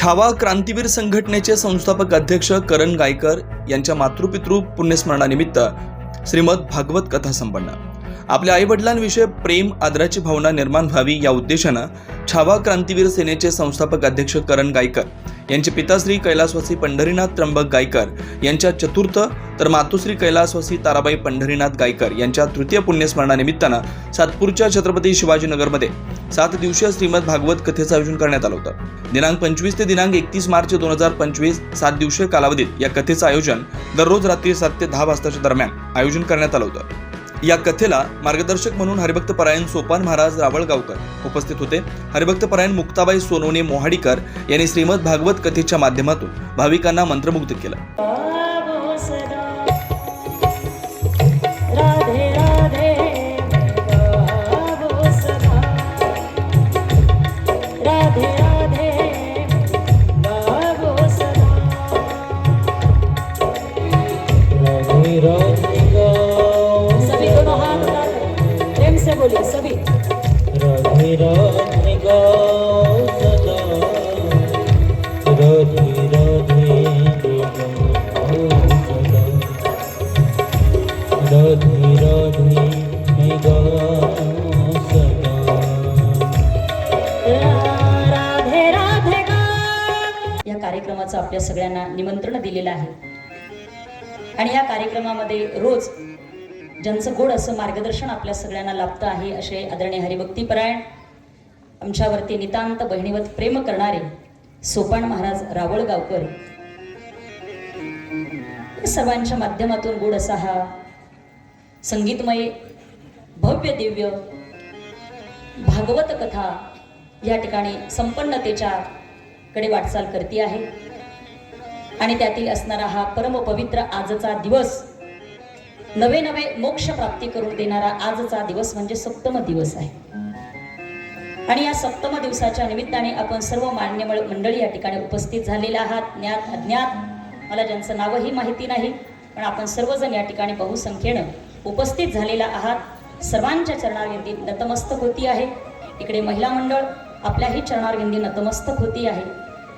छावा क्रांतीवीर संघटनेचे संस्थापक अध्यक्ष करण गायकर यांच्या मातृपितृ पुण्यस्मरणानिमित्त श्रीमद भागवत कथा संपन्न. आपल्या आईवडिलांविषयी प्रेम आदराची भावना निर्माण व्हावी या उद्देशानं छावा क्रांतीवीर सेनेचे संस्थापक अध्यक्ष करण गायकर यांचे पिताश्री कैलासवासी पंढरीनाथ त्र्यंबक गायकर यांच्या चतुर्थ तर मातोश्री कैलासवासी ताराबाई पंढरीनाथ गायकर यांच्या तृतीय पुण्यस्मरणानिमित्तानं सातपूरच्या छत्रपती शिवाजीनगरमध्ये सात दिवसीय श्रीमद भागवत कथेचं आयोजन करण्यात आलं होतं. दिनांक पंचवीस ते दिनांक एकतीस मार्च दोन हजार पंचवीस सात दिवसीय कालावधीत या कथेचं आयोजन दररोज रात्री सात ते दहा वाजताच्या दरम्यान आयोजन करण्यात आलं होतं. या कथेला मार्गदर्शक म्हणून हरिभक्त परायण सोपान महाराज रावळगावकर उपस्थित होते. हरिभक्त परायण मुक्ताबाई सोनवणे मोहाडीकर यांनी श्रीमद भागवत कथेच्या माध्यमातून भाविकांना मंत्रमुग्ध केलं. राधे राधे गाओ सदा राधे राधे गाओ सदा राधे राधे गाओ सदा राधे राधे गाव या कार्यक्रमाचं आपल्या सगळ्यांना निमंत्रण दिलेलं आहे आणि या कार्यक्रमामध्ये रोज ज्यांचं गोड असं मार्गदर्शन आपल्या सगळ्यांना लाभतं आहे असे आदरणीय हरिभक्तीपरायण आमच्यावरती नितांत बहिणीवत प्रेम करणारे सोपान महाराज रावळगावकर. सर्वांच्या माध्यमातून गोड असा हा संगीतमय भव्य दिव्य भागवत कथा या ठिकाणी संपन्नतेच्या कडे वाटचाल करते आहे. आणि त्यातील असणारा हा परमपवित्र आजचा दिवस नवे नवे मोक्ष प्राप्ती करून देणारा आजचा दिवस म्हणजे सप्तम दिवस आहे. आणि या सप्तम दिवसाच्या निमित्ताने आपण सर्व मान्यमळ मंडळी या ठिकाणी उपस्थित झालेल्या आहात. ज्ञात अज्ञात मला ज्यांचं नावही माहिती नाही पण आपण सर्वजण या ठिकाणी बहुसंख्येनं उपस्थित झालेला आहात. सर्वांच्या चरणारविंदी नतमस्तक होती आहे. इकडे महिला मंडळ आपल्याही चरणारविंदी नतमस्तक होती आहे.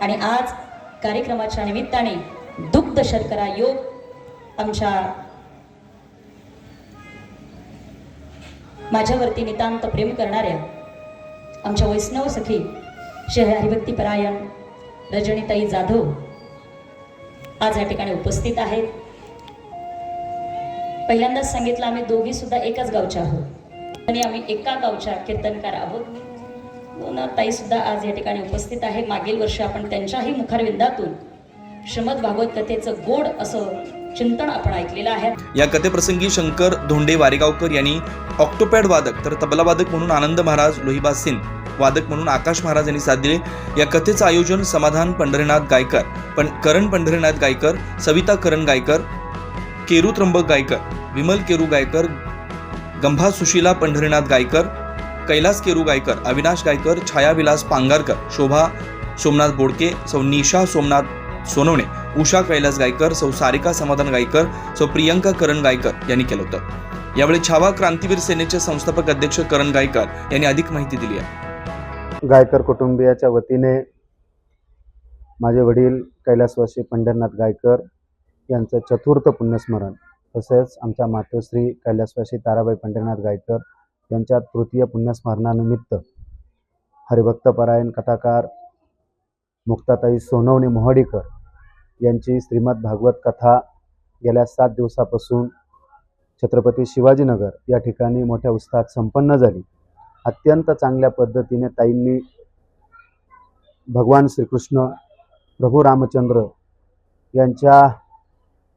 आणि आज कार्यक्रमाच्या निमित्ताने दुग्ध शर्करा योग आमच्या माझ्यावरती नितांत प्रेम करणाऱ्या आमच्या वैष्णव सखी श्री हरिभक्ती परायण रजनीताई जाधव आज या ठिकाणी उपस्थित आहेत. पहिल्यांदाच सांगितलं आम्ही दोघी सुद्धा एकाच गावच्या आहोत. आणि आम्ही एका गावच्या कीर्तनकार आहोत. ताई सुद्धा आज या ठिकाणी उपस्थित आहे मागील वर्षी आपण त्यांच्याही मुखारविंदातून श्रीमद भागवत कथेचं गोड असं चिंतन आपण ऐकलेलं आहे. या कथेप्रसंगी शंकर धोंडे वारेगावकर यांनी ऑक्टोपॅड वादक तर तबला वादक म्हणून आनंद महाराज लोहिबा सिंग वादक म्हणून आकाश महाराज यांनी साथ दिले. या कथेचं आयोजन समाधान पंढरीनाथ गायकर पण करण पंढरीनाथ गायकर सविता करण गायकर केरू त्र्यंबक गायकर विमल केरू गायकर गंभा सुशीला पंढरीनाथ गायकर कैलास केरू गायकर अविनाश गायकर छायाविलास पांगारकर शोभा सोमनाथ बोडके सौ निशा सोमनाथ सोनवणे उषा कैलास गायकर सौ सारिका समाधान गायकर सौ प्रियंका करण गायकर यांनी केलं होतं. यावेळी छावा क्रांतीवीर सेनेचे संस्थापक अध्यक्ष करण गायकर यांनी अधिक माहिती दिली आहे. गायकर कुटुंबियाच्या वतीने माझे वडील कैलासवासी पंढरनाथ गायकर यांचं चतुर्थ पुण्यस्मरण तसेच आमच्या मातोश्री कैलासवासी ताराबाई पंढरनाथ गायकर यांच्या तृतीय पुण्यस्मरणानिमित्त हरिभक्तपरायण कथाकार मुक्ताताई सोनवणे मोहडीकर यांची श्रीमद भागवत कथा गेल्या सात दिवसापासून छत्रपती शिवाजीनगर या ठिकाणी मोठ्या उत्साहात संपन्न झाली. अत्यंत चांगल्या पद्धतीने ताईंनी भगवान श्रीकृष्ण प्रभू रामचंद्र यांच्या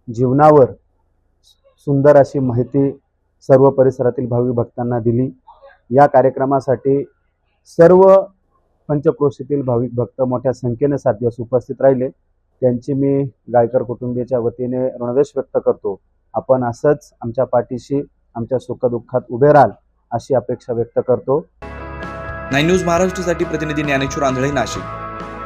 जीवनावर सुंदर अशी माहिती सर्व परिसरातील भाविक भक्तांना दिली. या कार्यक्रमासाठी सर्व पंचक्रोशीतील भाविक भक्त मोठ्या संख्येने सात दिवस उपस्थित राहिले. त्यांची मी गायकर कुटुंबियाच्या वतीने ऋणदेश व्यक्त करतो. आपण असंच आमच्या पाठीशी आमच्या सुखदुःखात उभे राहाल अशी अपेक्षा व्यक्त करतो. नाईन न्यूज महाराष्ट्रासाठी प्रतिनिधी ज्ञानेश्वर आंधळे नाशिक.